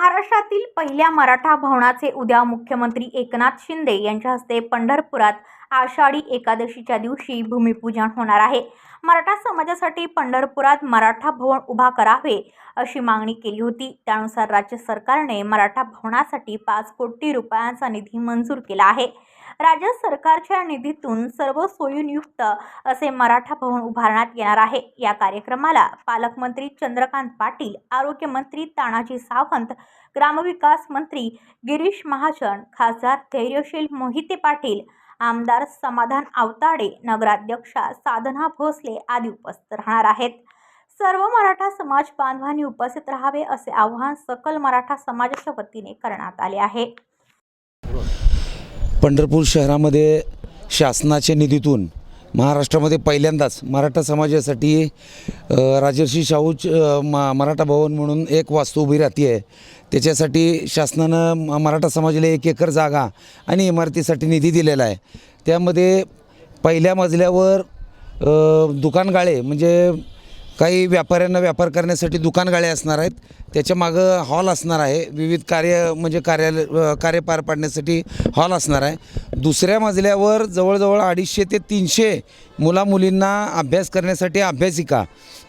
महाराष्ट्रातील पहिल्या मराठा भवनाचे उद्या मुख्यमंत्री एकनाथ शिंदे यांच्या हस्ते पंढरपुरात आषाढी एकादशीच्या दिवशी भूमिपूजन होणार आहे. मराठा समाजासाठी पंढरपुरात मराठा भवन उभा करावे अशी मागणी केली होती. त्यानुसार राज्य सरकारने मराठा भवनासाठी पाच कोटी रुपयांचा निधी मंजूर केला आहे. राज्य सरकारच्या निधीतून सर्व सोयींयुक्त असे मराठा भवन उभारण्यात येणार आहे. या कार्यक्रमाला पालकमंत्री चंद्रकांत पाटील आरोग्यमंत्री तानाजी सावंत ग्रामविकास मंत्री गिरीश महाजन खासदार धैर्यशील मोहिते पाटील आमदार समाधान आवताडे नगराध्यक्षा साधना भोसले आदी उपस्थित राहणार आहेत. सर्व मराठा समाज बांधवांनी उपस्थित राहावे असे आवाहन सकल मराठा समाजाच्या वतीने करण्यात आले आहे. पंढरपूर शहरामध्ये शासनाच्या निधीतून महाराष्ट्रामध्ये पहिल्यांदाच मराठा समाजासाठी राजर्षी शाहू मा मराठा भवन म्हणून एक वास्तू उभी राहते आहे त्याच्यासाठी शासनानं म- मराठा समाजाला एक एकर जागा आणि इमारतीसाठी निधी दिलेला आहे. त्यामध्ये पहिल्या मजल्यावर दुकानगाळे म्हणजे काही व्यापाऱ्यांना व्यापार करण्यासाठी दुकानगाळे असणार आहेत. त्याच्या मागं हॉल असणार आहे. विविध कार्य म्हणजे कार्यालय कार्य पार पाडण्यासाठी हॉल असणार आहे. दुसऱ्या मजल्यावर जवळजवळ अडीचशे ते तीनशे मुलामुलींना अभ्यास करण्यासाठी अभ्यासिका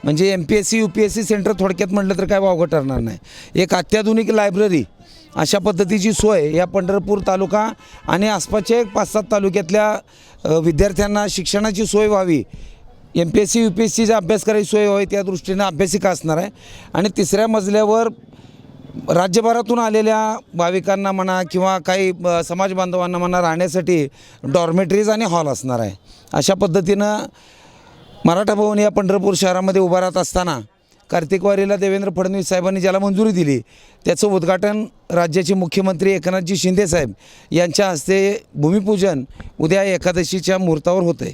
म्हणजे M P S C U P S C centre थोडक्यात म्हटलं तर काय वावगं ठरणार नाही. एक अत्याधुनिक लायब्ररी अशा पद्धतीची सोय या पंढरपूर तालुका आणि आसपासच्या एक पाच सात तालुक्यातल्या विद्यार्थ्यांना शिक्षणाची सोय व्हावी M P S C U P S सीचा अभ्यास करायची सोय व्हावी त्या दृष्टीनं अभ्यासिका असणार आहे. आणि तिसऱ्या मजल्यावर राज्यभरातून आलेल्या भाविकांना म्हणा किंवा काही समाज बांधवांना म्हणा राहण्यासाठी डॉर्मेटरीज आणि हॉल असणार आहे. अशा पद्धतीनं मराठा भवन या पंढरपूर शहरामध्ये उभा राहत असताना कार्तिकवारीला देवेंद्र फडणवीस साहेबांनी ज्याला मंजुरी दिली त्याचं उद्घाटन राज्याचे मुख्यमंत्री एकनाथजी शिंदेसाहेब यांच्या हस्ते भूमिपूजन उद्या एकादशीच्या मुहूर्तावर होतं आहे